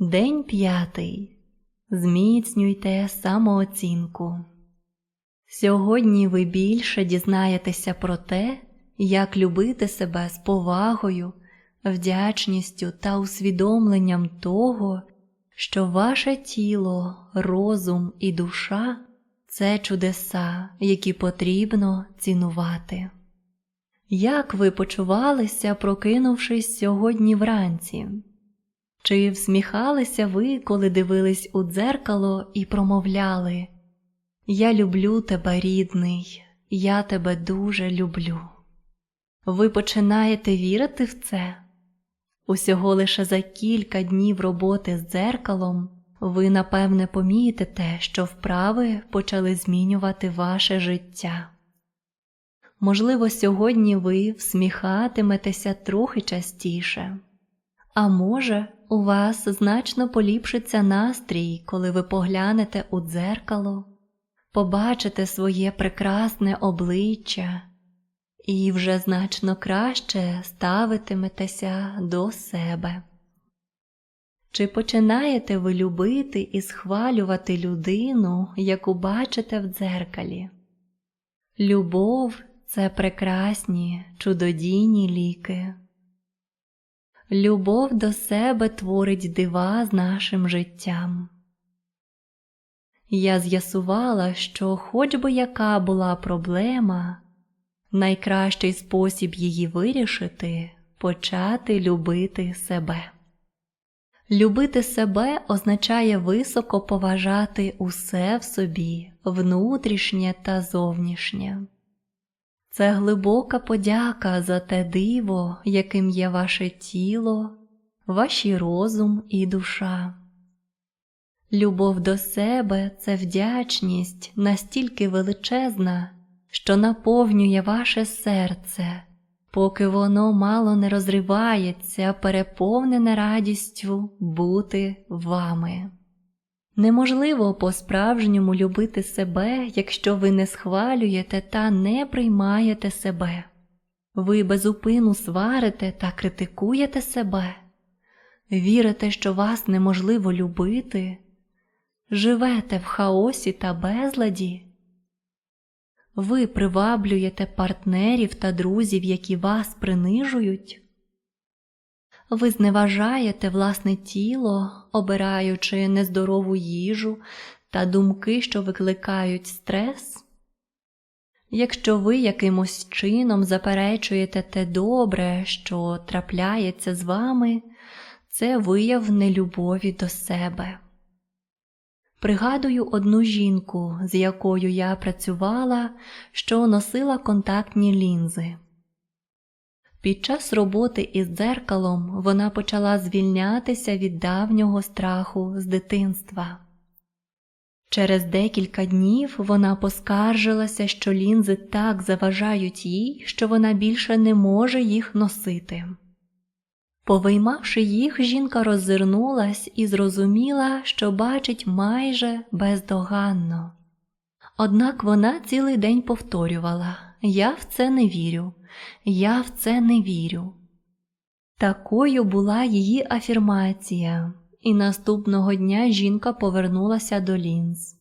День п'ятий. Зміцнюйте самооцінку. Сьогодні ви більше дізнаєтеся про те, як любити себе з повагою, вдячністю та усвідомленням того, що ваше тіло, розум і душа це чудеса, які потрібно цінувати. Як ви почувалися, прокинувшись сьогодні вранці? Чи всміхалися ви, коли дивились у дзеркало і промовляли Я люблю тебе, рідний, я тебе дуже люблю. Ви починаєте вірити в це? Усього лише за кілька днів роботи з дзеркалом ви напевне помітите, що вправи почали змінювати ваше життя. Можливо, сьогодні ви всміхатиметеся трохи частіше, а може, у вас значно поліпшиться настрій, коли ви поглянете у дзеркало, побачите своє прекрасне обличчя і вже значно краще ставитиметеся до себе. Чи починаєте ви любити і схвалювати людину, яку бачите в дзеркалі? Любов це прекрасні, чудодійні ліки. Любов до себе творить дива з нашим життям. Я з'ясувала, що хоч би яка була проблема, найкращий спосіб її вирішити почати любити себе. Любити себе означає високо поважати усе в собі, внутрішнє та зовнішнє. Це глибока подяка за те диво, яким є ваше тіло, ваші розум і душа. Любов до себе це вдячність настільки величезна, що наповнює ваше серце, поки воно мало не розривається, переповнене радістю бути вами. Неможливо по-справжньому любити себе, якщо ви не схвалюєте та не приймаєте себе. Ви безупину сварите та критикуєте себе, вірите, що вас неможливо любити, живете в хаосі та безладі. Ви приваблюєте партнерів та друзів, які вас принижують. Ви зневажаєте власне тіло, обираючи нездорову їжу та думки, що викликають стрес. Якщо ви якимось чином заперечуєте те добре, що трапляється з вами, це вияв нелюбові до себе. Пригадую одну жінку, з якою я працювала, що носила контактні лінзи. Під час роботи із дзеркалом вона почала звільнятися від давнього страху з дитинства. Через декілька днів вона поскаржилася, що лінзи так заважають їй, що вона більше не може їх носити. Повиймавши їх, жінка роззирнулась і зрозуміла, що бачить майже бездоганно. Однак вона цілий день повторювала Я в це не вірю, я в це не вірю. Такою була її афірмація, і наступного дня жінка повернулася до лінз.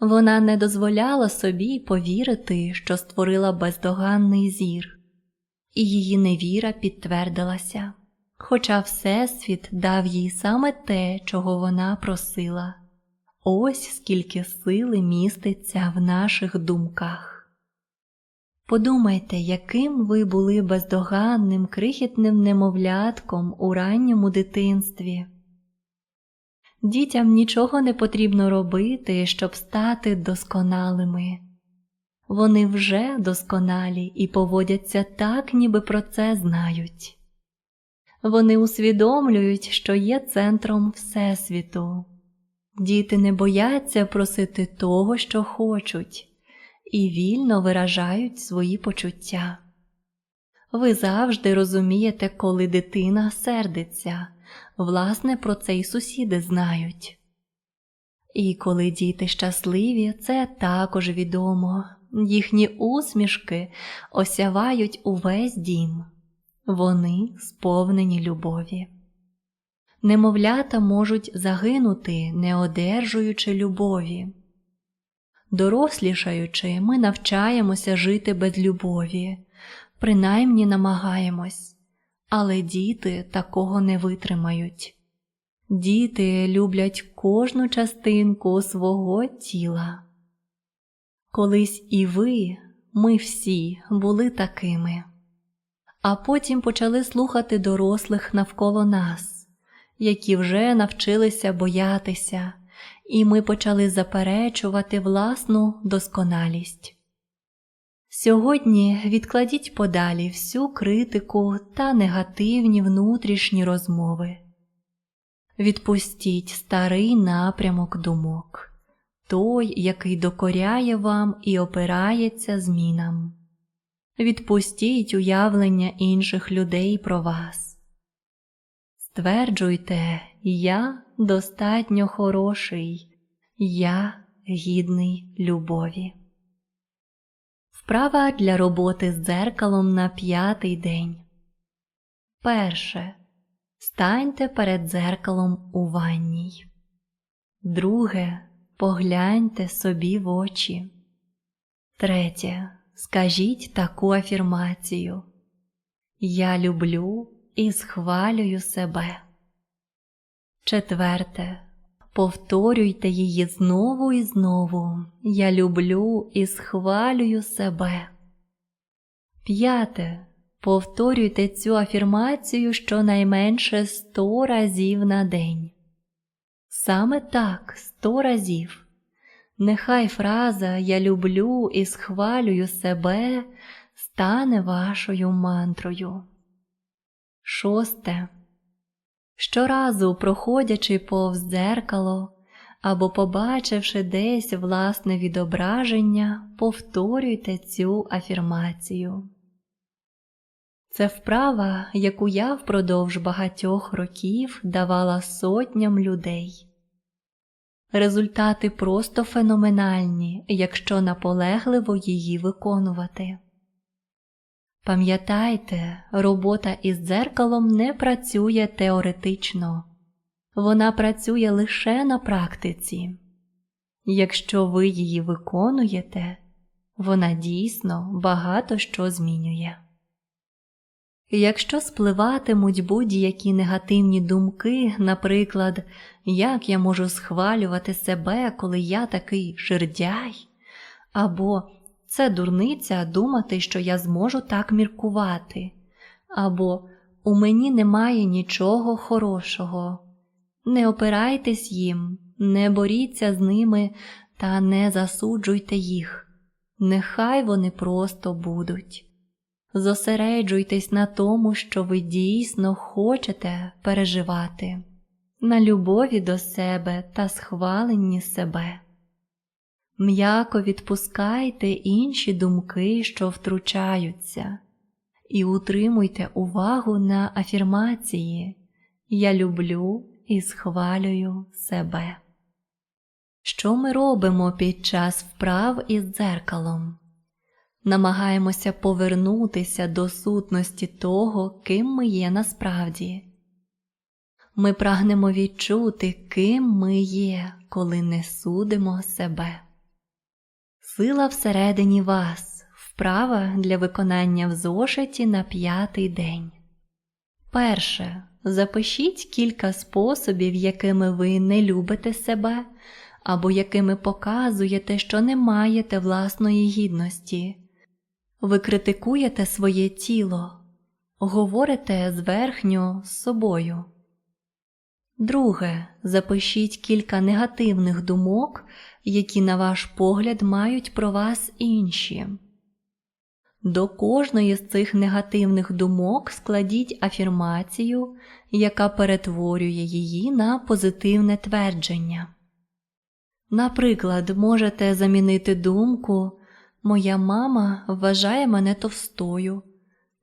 Вона не дозволяла собі повірити, що створила бездоганний зір і її невіра підтвердилася, хоча Всесвіт дав їй саме те, чого вона просила. Ось скільки сили міститься в наших думках. Подумайте, яким ви були бездоганним, крихітним немовлятком у ранньому дитинстві. Дітям нічого не потрібно робити, щоб стати досконалими. Вони вже досконалі і поводяться так, ніби про це знають. Вони усвідомлюють, що є центром Всесвіту. Діти не бояться просити того, що хочуть, і вільно виражають свої почуття. Ви завжди розумієте, коли дитина сердиться, власне, про це й сусіди знають. І коли діти щасливі, це також відомо їхні усмішки осявають увесь дім, вони сповнені любові. Немовлята можуть загинути, не одержуючи любові. Дорослішаючи, ми навчаємося жити без любові, принаймні намагаємось, але діти такого не витримають. Діти люблять кожну частинку свого тіла. Колись і ви, ми всі були такими, а потім почали слухати дорослих навколо нас, які вже навчилися боятися, і ми почали заперечувати власну досконалість. Сьогодні відкладіть подалі всю критику та негативні внутрішні розмови. Відпустіть старий напрямок думок, той, який докоряє вам і опирається змінам. Відпустіть уявлення інших людей про вас. Стверджуйте, я достатньо хороший, я гідний любові. Вправа для роботи з дзеркалом на п'ятий день. Перше. Станьте перед дзеркалом у ванній. Друге. Погляньте собі в очі. Третє. Скажіть таку афірмацію. Я люблю і схвалюю себе. Четверте. Повторюйте її знову і знову. Я люблю і схвалюю себе. П'яте. Повторюйте цю афірмацію щонайменше сто разів на день. Саме так сто разів. Нехай фраза Я люблю і схвалюю себе стане вашою мантрою. Шосте. Щоразу, проходячи повз дзеркало або побачивши десь власне відображення, повторюйте цю афірмацію. Це вправа, яку я впродовж багатьох років давала сотням людей. Результати просто феноменальні, якщо наполегливо її виконувати. Пам'ятайте, робота із дзеркалом не працює теоретично, вона працює лише на практиці. Якщо ви її виконуєте, вона дійсно багато що змінює. Якщо спливатимуть будь-які негативні думки, наприклад, як я можу схвалювати себе, коли я такий жердяй, або це дурниця думати, що я зможу так міркувати, або у мені немає нічого хорошого. Не опирайтесь їм, не боріться з ними та не засуджуйте їх. Нехай вони просто будуть. Зосереджуйтесь на тому, що ви дійсно хочете переживати, на любові до себе та схваленні себе. М'яко відпускайте інші думки, що втручаються, і утримуйте увагу на афірмації Я люблю і схвалюю себе. Що ми робимо під час вправ із дзеркалом? Намагаємося повернутися до сутності того, ким ми є насправді. Ми прагнемо відчути, ким ми є, коли не судимо себе. Сила всередині вас вправа для виконання в зошиті на п'ятий день. Перше. Запишіть кілька способів, якими ви не любите себе, або якими показуєте, що не маєте власної гідності. Ви критикуєте своє тіло, говорите зверхньо з собою. Друге. Запишіть кілька негативних думок, які, на ваш погляд, мають про вас інші. До кожної з цих негативних думок складіть афірмацію, яка перетворює її на позитивне твердження. Наприклад, можете замінити думку Моя мама вважає мене товстою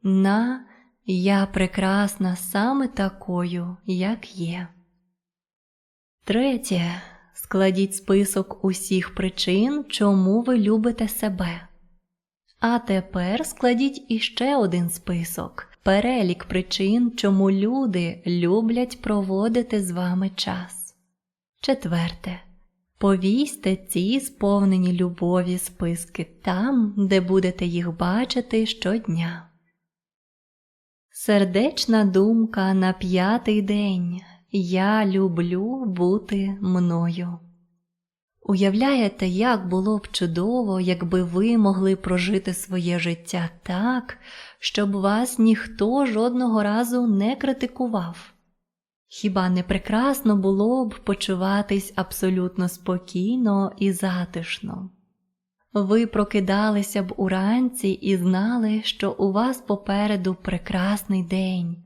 на Я прекрасна саме такою, як є. Третє. Складіть список усіх причин, чому ви любите себе. А тепер складіть іще один список перелік причин, чому люди люблять проводити з вами час. Четверте. Повісьте ці сповнені любові списки там, де будете їх бачити щодня. Сердечна думка на п'ятий день Я люблю бути мною. Уявляєте, як було б чудово, якби ви могли прожити своє життя так, щоб вас ніхто жодного разу не критикував. Хіба не прекрасно було б почуватись абсолютно спокійно і затишно? Ви прокидалися б уранці і знали, що у вас попереду прекрасний день,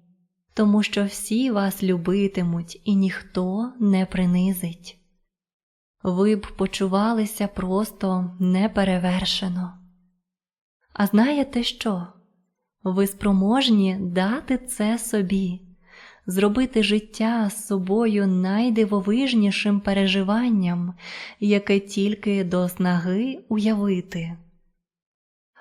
тому що всі вас любитимуть і ніхто не принизить. Ви б почувалися просто неперевершено. А знаєте що? Ви спроможні дати це собі, зробити життя з собою найдивовижнішим переживанням, яке тільки до снаги уявити.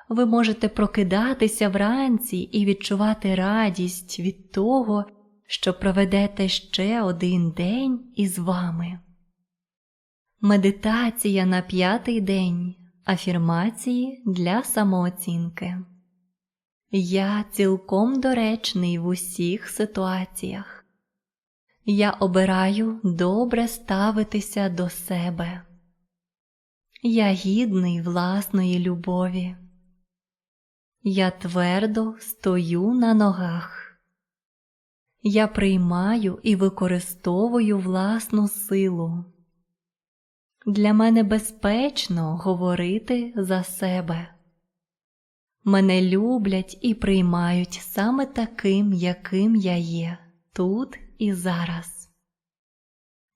Ви можете прокидатися вранці і відчувати радість від того, що проведете ще один день із вами. Медитація на п'ятий день. Афірмації для самооцінки. Я цілком доречний в усіх ситуаціях. Я обираю добре ставитися до себе. Я гідний власної любові. Я твердо стою на ногах. Я приймаю і використовую власну силу. Для мене безпечно говорити за себе. Мене люблять і приймають саме таким, яким я є, тут і зараз.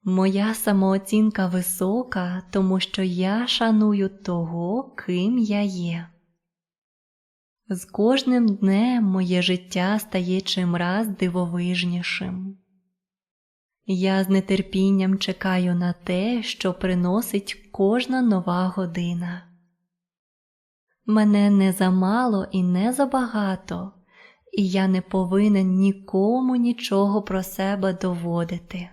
Моя самооцінка висока, тому що я шаную того, ким я є. З кожним днем моє життя стає чимраз дивовижнішим. Я з нетерпінням чекаю на те, що приносить кожна нова година. Мене не замало і не забагато, і я не повинен нікому нічого про себе доводити.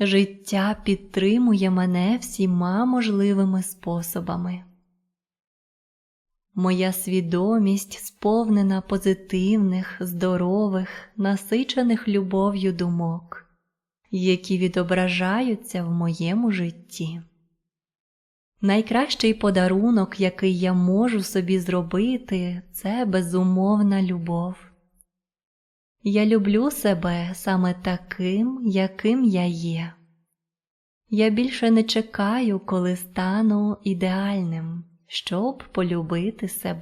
Життя підтримує мене всіма можливими способами. Моя свідомість сповнена позитивних, здорових, насичених любов'ю думок, які відображаються в моєму житті. Найкращий подарунок, який я можу собі зробити, це безумовна любов. Я люблю себе саме таким, яким я є. Я більше не чекаю, коли стану ідеальним, щоб полюбити себе.